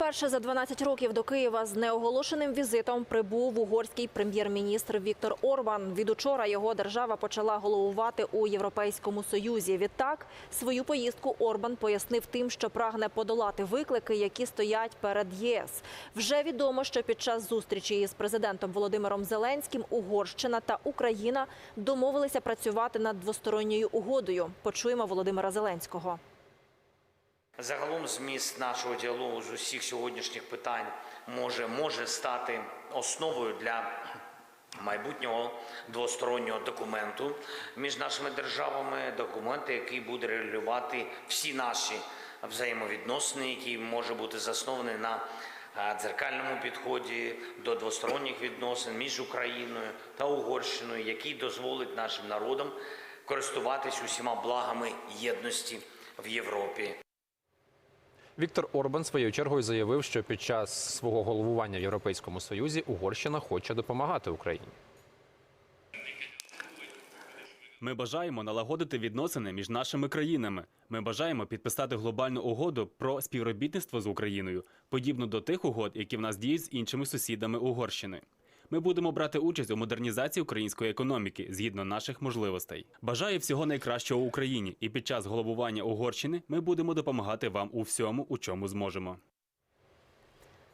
Вперше за 12 років до Києва з неоголошеним візитом прибув угорський прем'єр-міністр Віктор Орбан. Від учора його держава почала головувати у Європейському Союзі. Відтак свою поїздку Орбан пояснив тим, що прагне подолати виклики, які стоять перед ЄС. Вже відомо, що під час зустрічі із президентом Володимиром Зеленським Угорщина та Україна домовилися працювати над двосторонньою угодою. Почуємо Володимира Зеленського. Загалом зміст нашого діалогу з усіх сьогоднішніх питань може, може стати основою для майбутнього двостороннього документу між нашими державами, документу, який буде регулювати всі наші взаємовідносини, який може бути заснований на е, дзеркальному підході до двосторонніх відносин між Україною та Угорщиною, який дозволить нашим народам користуватись усіма благами єдності в Європі. Віктор Орбан своєю чергою заявив, що під час свого головування в Європейському Союзі Угорщина хоче допомагати Україні. Ми бажаємо налагодити відносини між нашими країнами. Ми бажаємо підписати глобальну угоду про співробітництво з Україною, подібну до тих угод, які в нас діють з іншими сусідами Угорщини. Ми будемо брати участь у модернізації української економіки згідно наших можливостей. Бажаю всього найкращого Україні, і під час головування Угорщини ми будемо допомагати вам у всьому, у чому зможемо.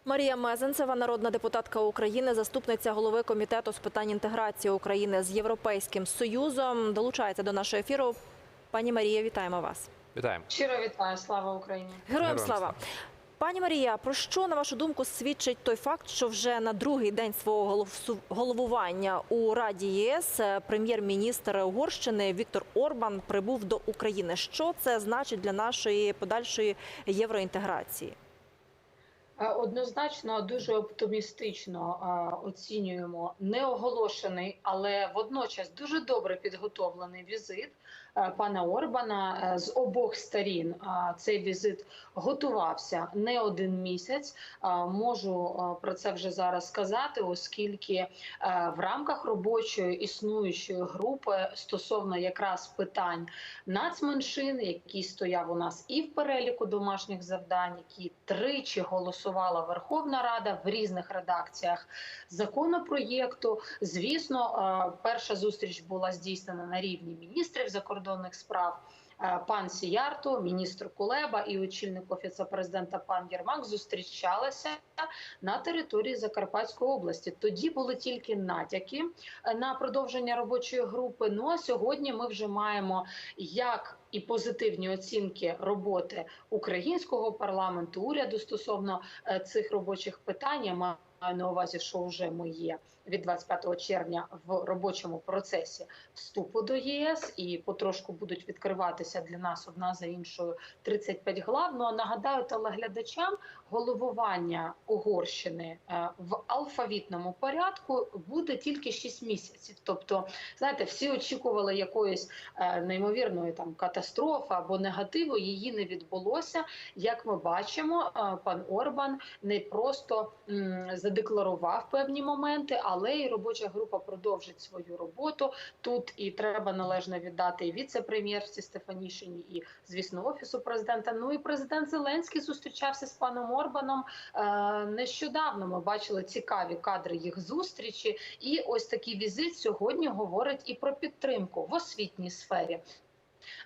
Марія Мезенцева, народна депутатка України, заступниця голови комітету з питань інтеграції України з Європейським Союзом, долучається до нашого ефіру. Пані Марія, вітаємо вас. Вітаємо. Щиро вітаю, слава Україні. Героям Героям слава. слава. Пані Марія, про що на вашу думку свідчить той факт, що вже на другий день свого голов- головування у Раді ЄС е, прем'єр-міністр Угорщини Віктор Орбан прибув до України? Що це значить для нашої подальшої євроінтеграції? Е, Однозначно дуже оптимістично е, оцінюємо неоголошений, але водночас дуже добре підготовлений візит пана Орбана е, з обох сторін. Е, Цей візит готувався не один місяць. Е, Можу е, про це вже зараз сказати, оскільки е, в рамках робочої існуючої групи стосовно якраз питань нацменшин, який стояв у нас і в переліку домашніх завдань, які тричі голосувала Верховна Рада в різних редакціях законопроєкту. Звісно, е, перша зустріч була здійснена на рівні міністрів закордонних справ. Е, Пан Сіярто, міністр Кулеба і очільник офісу президента пан Єрмак зустрічалися на території Закарпатської області. Тоді були тільки натяки е, на продовження робочої групи. Ну а сьогодні ми вже маємо як і позитивні оцінки роботи українського парламенту, уряду стосовно е, цих робочих питань. Я маю на увазі, що вже ми є від 25 червня в робочому процесі вступу до ЄС, і потрошку будуть відкриватися для нас одна за іншою 35 глав. Ну а нагадаю телеглядачам, головування Угорщини е, в алфавітному порядку буде тільки 6 місяців. Тобто, знаєте, всі очікували якоїсь е, неймовірної там катастрофи або негативу. Її не відбулося. Як ми бачимо, е, пан Орбан не просто задекларував певні моменти, але і робоча група продовжить свою роботу. Тут і треба належно віддати і віце-прем'єрці Стефанішині, і звісно, офісу президента. Ну і президент Зеленський зустрічався з паном Орбаном е, нещодавно. Ми бачили цікаві кадри їх зустрічі. І ось такий візит сьогодні говорить і про підтримку в освітній сфері.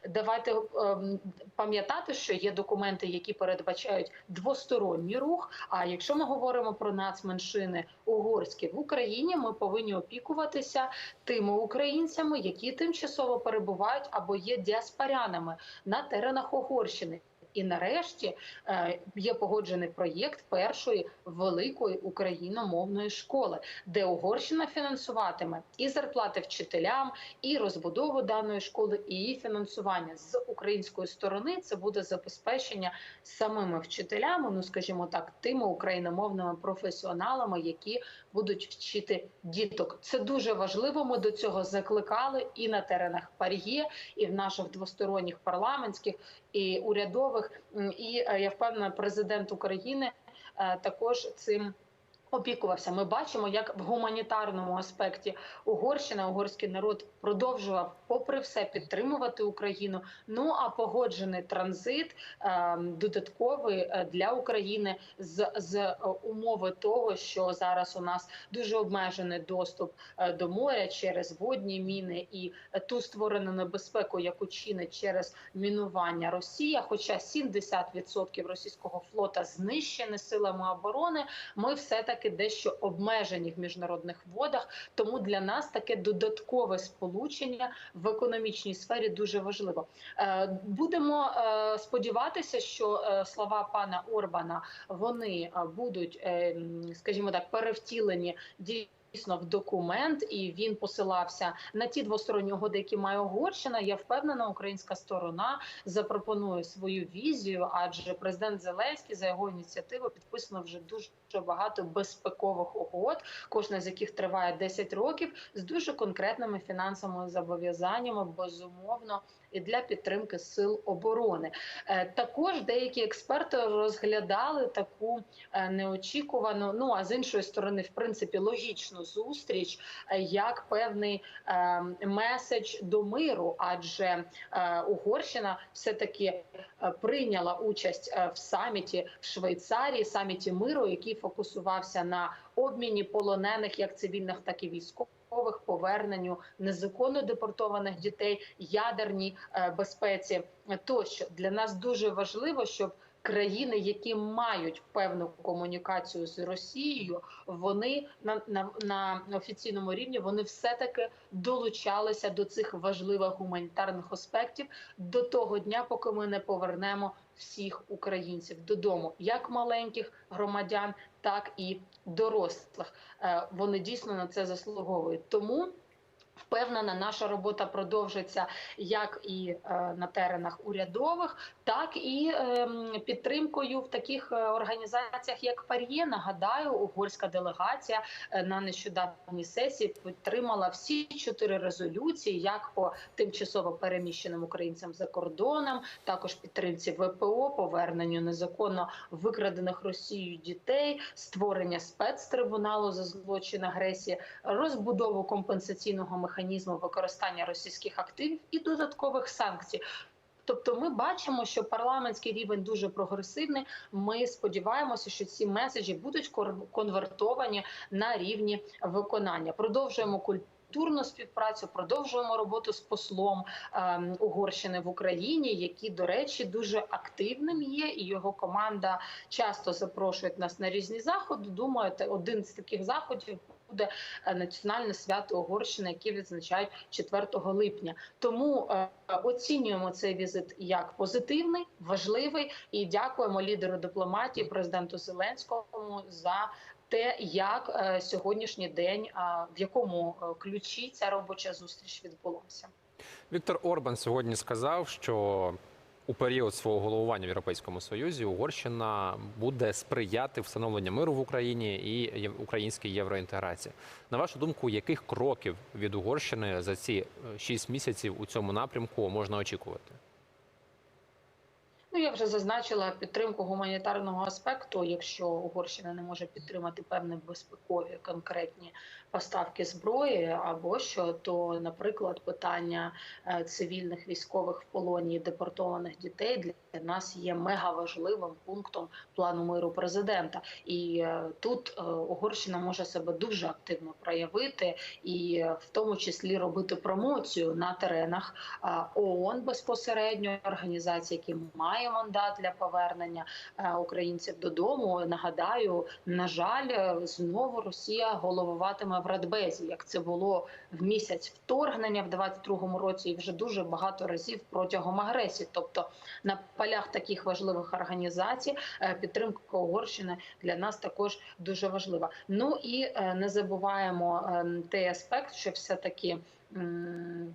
Давайте ем, пам'ятати, що є документи, які передбачають двосторонній рух. А якщо ми говоримо про нацменшини угорські в Україні, ми повинні опікуватися тими українцями, які тимчасово перебувають або є діаспорянами на теренах Угорщини. І нарешті е, є погоджений проєкт першої великої україномовної школи, де Угорщина фінансуватиме і зарплати вчителям, і розбудову даної школи, і її фінансування з української сторони. Це буде забезпечення самими вчителями, ну скажімо так, тими україномовними професіоналами, які будуть вчити діток. Це дуже важливо. Ми до цього закликали і на теренах Пар'є, і в наших двосторонніх парламентських і урядових. І е, я впевнена, президент України е, також цим. Опікувався. Ми бачимо, як в гуманітарному аспекті Угорщина, угорський народ продовжував, попри все, підтримувати Україну. Ну а погоджений транзит е, додатковий е, для України з, з е, умови того, що зараз у нас дуже обмежений доступ е, до моря через водні міни і ту створену небезпеку, яку чинить через мінування Росія. Хоча 70% російського флота знищені силами оборони, ми все таки дещо обмежені в міжнародних водах. Тому для нас таке додаткове сполучення в економічній сфері дуже важливо. Е, Будемо е, сподіватися, що е, слова пана Орбана вони будуть, скажімо так, перевтілені дійсно в документ, і він посилався на ті двосторонні угоди, які має Угорщина. Я впевнена, українська сторона запропонує свою візію, адже президент Зеленський за його ініціативу підписано вже дуже багато безпекових угод, кожна з яких триває 10 років, з дуже конкретними фінансовими зобов'язаннями, безумовно. І для підтримки сил оборони. Е, також деякі експерти розглядали таку е, неочікувану, ну а з іншої сторони, в принципі, логічну зустріч е, як певний меседж до миру, адже Угорщина все таки прийняла участь в саміті в Швейцарії, саміті миру, який фокусувався на обміні полонених як цивільних, так і військових, поверненню незаконно депортованих дітей, ядерній е, безпеці. Тощо для нас дуже важливо, щоб країни, які мають певну комунікацію з Росією, вони на, на, на офіційному рівні вони все таки долучалися до цих важливих гуманітарних аспектів до того дня, поки ми не повернемо всіх українців додому, як маленьких громадян, так і дорослих. Е, Вони дійсно на це заслуговують. Тому впевнена, наша робота продовжиться як і е, на теренах урядових, так і ем, підтримкою в таких е, організаціях, як Фар'є. Нагадаю, угорська делегація е, на нещодавній сесії підтримала всі чотири резолюції, як по тимчасово переміщеним українцям за кордоном, також підтримці ВПО, поверненню незаконно викрадених Росією дітей, створення спецтрибуналу за злочин агресії, розбудову компенсаційного механізму використання російських активів і додаткових санкцій. Тобто, ми бачимо, що парламентський рівень дуже прогресивний. Ми сподіваємося, що ці меседжі будуть конвертовані на рівні виконання. Продовжуємо культуру. Культурну співпрацю продовжуємо роботу з послом ем, Угорщини в Україні, який, до речі, дуже активним є, і його команда часто запрошують нас на різні заходи. Думаю, один з таких заходів буде е, національне свято Угорщини, яке відзначають 4 липня. Тому е, оцінюємо цей візит як позитивний, важливий і дякуємо лідеру дипломатії, президенту Зеленському за. Те, як е, сьогоднішній день, в якому ключі ця робоча зустріч відбулася. Віктор Орбан сьогодні сказав, що у період свого головування в Європейському Союзі Угорщина буде сприяти встановленню миру в Україні і українській євроінтеграції. На вашу думку, яких кроків від Угорщини за ці е, шість місяців у цьому напрямку можна очікувати? Ну, я вже зазначила підтримку гуманітарного аспекту. Якщо Угорщина не може підтримати певні безпекові конкретні поставки зброї, або що, то, наприклад, питання е, цивільних військових в полоні депортованих дітей для нас є мегаважливим пунктом плану миру президента. І е, тут е, Угорщина може себе дуже активно проявити, і в тому числі робити промоцію на теренах ООН безпосередньо організації, які має мандат для повернення українців додому. Нагадаю, на жаль, знову Росія головуватиме в Радбезі, як це було в місяць вторгнення в 22-му році, і вже дуже багато разів протягом агресії. Тобто на полях таких важливих організацій е, підтримка Угорщини для нас також дуже важлива. Ну і е, не забуваємо е, той аспект, що все таки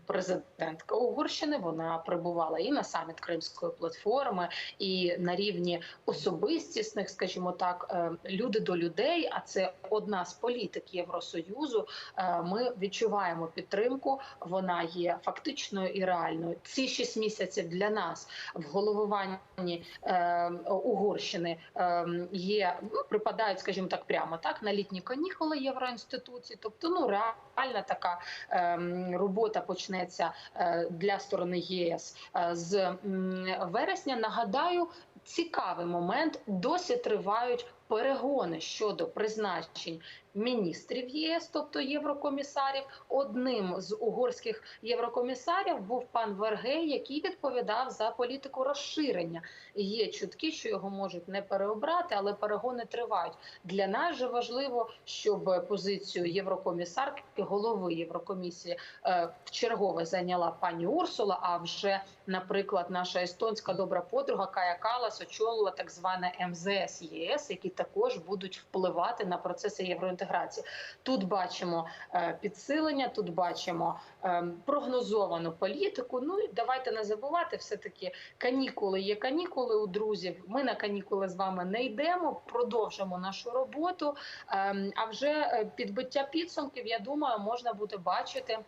президентка Угорщини. Вона прибувала і на саміт Кримської платформи, і на рівні особистісних, скажімо так, е, люди до людей. А це одна з політик Євросоюзу. Е, Ми відчуваємо підтримку. Вона є фактичною і реальною. Ці шість місяців для нас в головуванні е, Угорщини є ну, припадають, скажімо так, прямо так на літні канікули євроінституції. Тобто, ну реальна така е, робота почнеться е, для сторони ЄС е, з вересня. Нагадаю, цікавий момент. Досі тривають перегони щодо призначень міністрів ЄС, тобто єврокомісарів. Одним з угорських єврокомісарів був пан Вергей, який відповідав за політику розширення. Є чутки, що його можуть не переобрати, але перегони тривають. Для нас же важливо, щоб позицію єврокомісарки, голови Єврокомісії, е, вчергове зайняла пані Урсула. А вже, наприклад, наша естонська добра подруга Кая Калас очолила так зване МЗС ЄС, які також будуть впливати на процеси євроінтеграції. Тут бачимо е, підсилення, тут бачимо е, прогнозовану політику. Ну і давайте не забувати, все таки канікули є канікули у друзів. Ми на канікули з вами не йдемо, продовжимо нашу роботу. Ем, А вже е, підбиття підсумків, я думаю, можна буде бачити.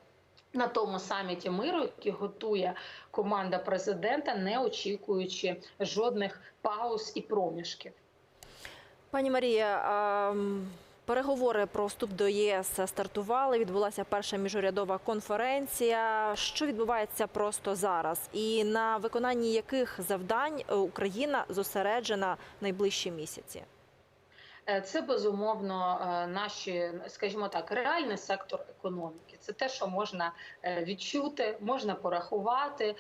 На тому саміті миру, який готує команда президента, не очікуючи жодних пауз і проміжків. Пані Марія, а, м, переговори про вступ до ЄС стартували. Відбулася перша міжурядова конференція. Що відбувається просто зараз, і на виконанні яких завдань е, Україна зосереджена найближчі місяці? Е, Це безумовно е, наші, скажімо так, реальний сектор економіки. Це те, що можна е, відчути, можна порахувати.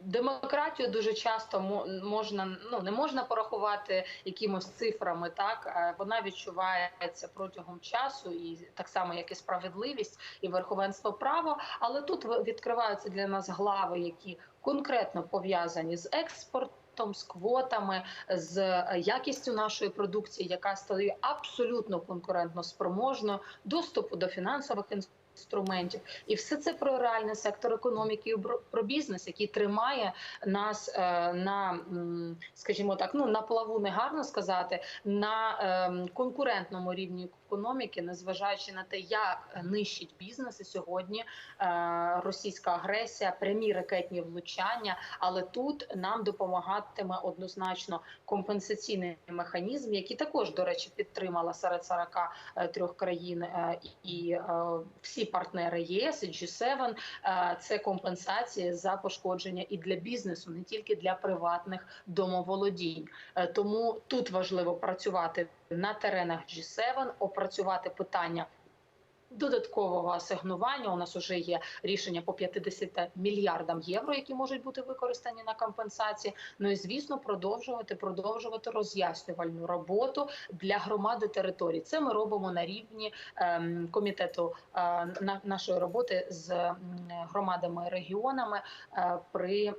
Демократію дуже часто мо- можна ну не можна порахувати якимось цифрами. Так вона відчувається протягом часу, і так само як і справедливість і верховенство права. Але тут відкриваються для нас глави, які конкретно пов'язані з експортом. З квотами, з е, якістю нашої продукції, яка стає абсолютно конкурентно спроможною, доступу до фінансових інструментів, і все це про реальний сектор економіки, і про- бізнес, який тримає нас е, на, скажімо так, ну на плаву не гарно сказати, на ем, конкурентному рівні економіки, незважаючи на те, як нищить бізнеси сьогодні е, російська агресія, прямі ракетні влучання. Але тут нам допомагатиме однозначно компенсаційний механізм, який також, до речі, підтримала серед 43 країн е, і е, всі партнери ЄС і G7. Е, Це компенсація за пошкодження і для бізнесу, не тільки для приватних домоволодінь. Е, Тому тут важливо працювати на теренах G7, опрацювати питання. Додаткового асигнування у нас вже є рішення по 50 мільярдам євро, які можуть бути використані на компенсації. Ну і звісно, продовжувати продовжувати роз'яснювальну роботу для громади територій. Це ми робимо на рівні ем, комітету е, на, нашої роботи з громадами регіонами е, при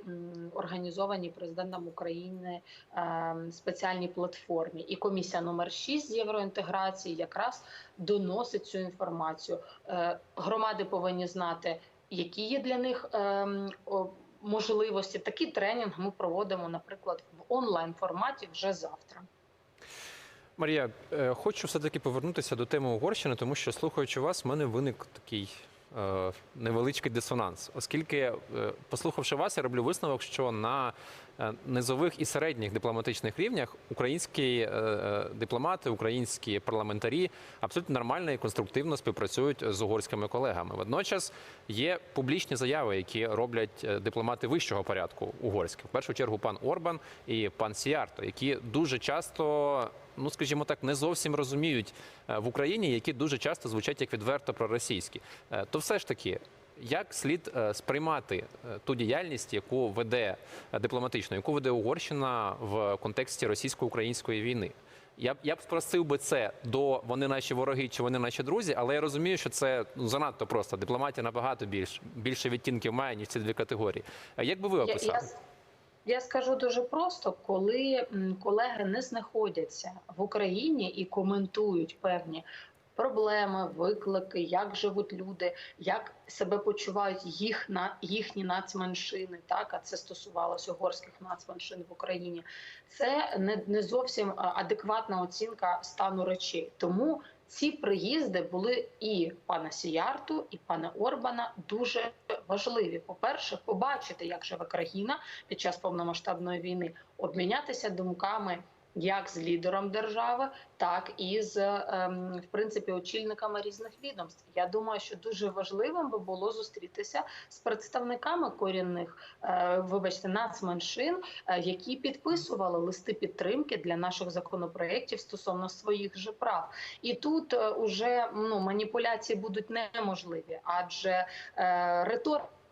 організованій президентом України е, спеціальній платформі. І комісія номер 6 з євроінтеграції якраз доносить цю інформацію. Е, Громади повинні знати, які є для них ем, можливості. Такий тренінг ми проводимо, наприклад, в онлайн форматі вже завтра. Марія, е, хочу все-таки повернутися до теми Угорщини, тому що слухаючи вас, в мене виник такий е, невеличкий дисонанс, оскільки, послухавши вас, я роблю висновок, що на низових і середніх дипломатичних рівнях українські е, е, дипломати, українські парламентарі абсолютно нормально і конструктивно співпрацюють з угорськими колегами. Водночас є публічні заяви, які роблять е, дипломати вищого порядку угорських. В першу чергу пан Орбан і пан Сіарто, які дуже часто ну скажімо так, не зовсім розуміють е, в Україні, які дуже часто звучать як відверто проросійські. Е, То все ж таки, як слід е, сприймати е, ту діяльність, яку веде е, дипломатично, яку веде Угорщина в контексті російсько-української війни? Я б я б спросив би це до вони наші вороги чи вони наші друзі, але я розумію, що це ну занадто просто. Дипломатія набагато більш більше відтінків має ніж ці дві категорії. Як би ви описали? я, я скажу дуже просто, коли колеги не знаходяться в Україні і коментують певні проблеми, виклики, як живуть люди, як себе почувають їх на їхні нацменшини. Так, а це стосувалося угорських нацменшин в Україні. Це не, не зовсім адекватна оцінка стану речей. Тому ці приїзди були і пана Сіярту, і пана Орбана дуже важливі. По-перше, побачити, як живе країна під час повномасштабної війни, обмінятися думками як з лідером держави, так і з ем, в принципі очільниками різних відомств. Я думаю, що дуже важливим би було зустрітися з представниками корінних, е, вибачте, нацменшин, е, які підписували листи підтримки для наших законопроєктів стосовно своїх же прав. І тут е, уже ну маніпуляції будуть неможливі, адже е,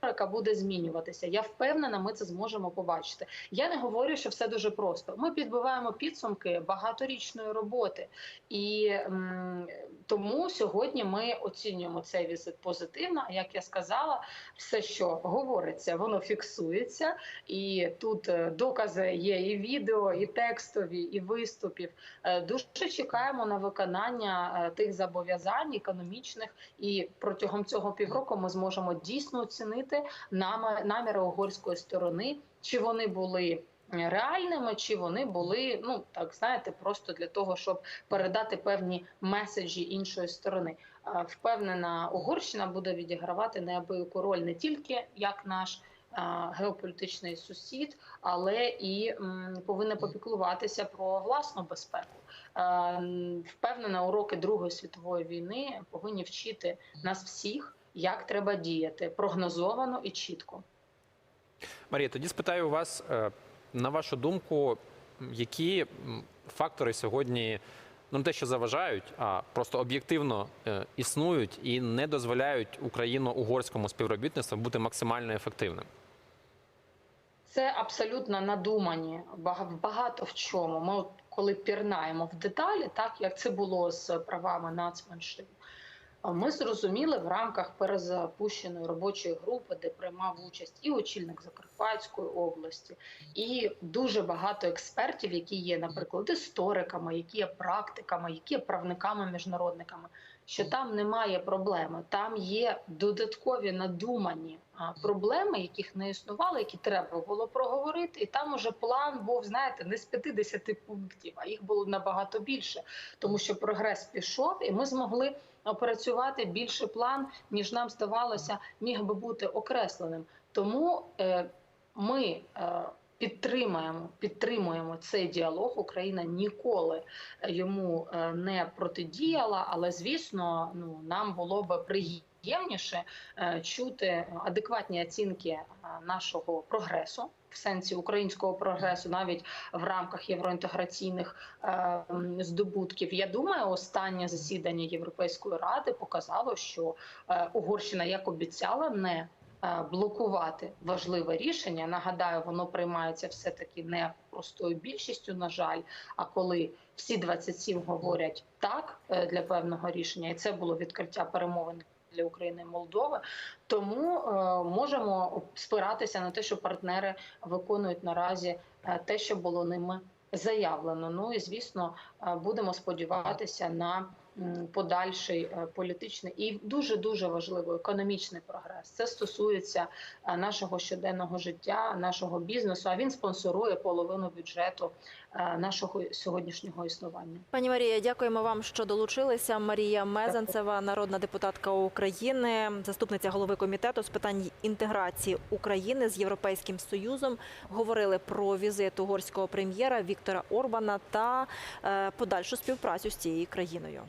риторика. Буде змінюватися. Я впевнена, ми це зможемо побачити. Я не говорю, що все дуже просто. Ми підбиваємо підсумки багаторічної роботи, і м, тому сьогодні ми оцінюємо цей візит позитивно. Як я сказала, все, що говориться, воно фіксується, і тут е, докази є і відео, і текстові, і виступів. Е, Дуже чекаємо на виконання е, тих зобов'язань економічних, і протягом цього півроку ми зможемо дійсно оцінити наміри угорської сторони, чи вони були. Реальними чи вони були, ну так знаєте, просто для того, щоб передати певні меседжі іншої сторони. Впевнена, Угорщина буде відігравати неабияку роль не тільки як наш геополітичний сусід, але і повинна попіклуватися про власну безпеку. Впевнена, уроки Другої світової війни повинні вчити нас всіх, як треба діяти прогнозовано і чітко. Марія, тоді спитаю вас, е, на вашу думку, які фактори сьогодні ну не те, що заважають, а просто об'єктивно е, існують і не дозволяють україно-угорському співробітництву бути максимально ефективним? Це абсолютно надумані бага- багато в чому. Ми коли пірнаємо в деталі, так як це було з правами нацменшин. Ми зрозуміли в рамках перезапущеної робочої групи, де приймав участь і очільник Закарпатської області, і дуже багато експертів, які є, наприклад, істориками, які є практиками, які є правниками, міжнародниками, що там немає проблеми, там є додаткові надумані проблеми, яких не існувало, які треба було проговорити. І там уже план був, знаєте, не з 50 пунктів, а їх було набагато більше, тому що прогрес пішов, і ми змогли опрацювати більший план, ніж нам здавалося, міг би бути окресленим. Тому е, ми. Е, Підтримуємо, підтримуємо цей діалог. Україна ніколи йому е, не протидіяла, але звісно, ну нам було би приємніше е, чути адекватні оцінки е, нашого прогресу в сенсі українського прогресу, навіть в рамках євроінтеграційних е, здобутків. Я думаю, останнє засідання Європейської ради показало, що е, Угорщина, як обіцяла, не е, блокувати важливе рішення. Нагадаю, воно приймається все таки не простою більшістю, на жаль. А коли всі 27 говорять так е, для певного рішення, і це було відкриття перемовин для України і Молдови, тому е, можемо спиратися на те, що партнери виконують наразі е, те, що було ними заявлено. Ну і звісно, е, будемо сподіватися на подальший е, політичний і дуже дуже важливий економічний прогрес. Це стосується е, нашого щоденного життя, нашого бізнесу. А він спонсорує половину бюджету е, нашого сьогоднішнього існування. Пані Марія, дякуємо вам, що долучилися. Марія Мезенцева, народна депутатка України, заступниця голови комітету з питань інтеграції України з Європейським Союзом. Говорили про візит угорського прем'єра Віктора Орбана та подальшу співпрацю з цією країною.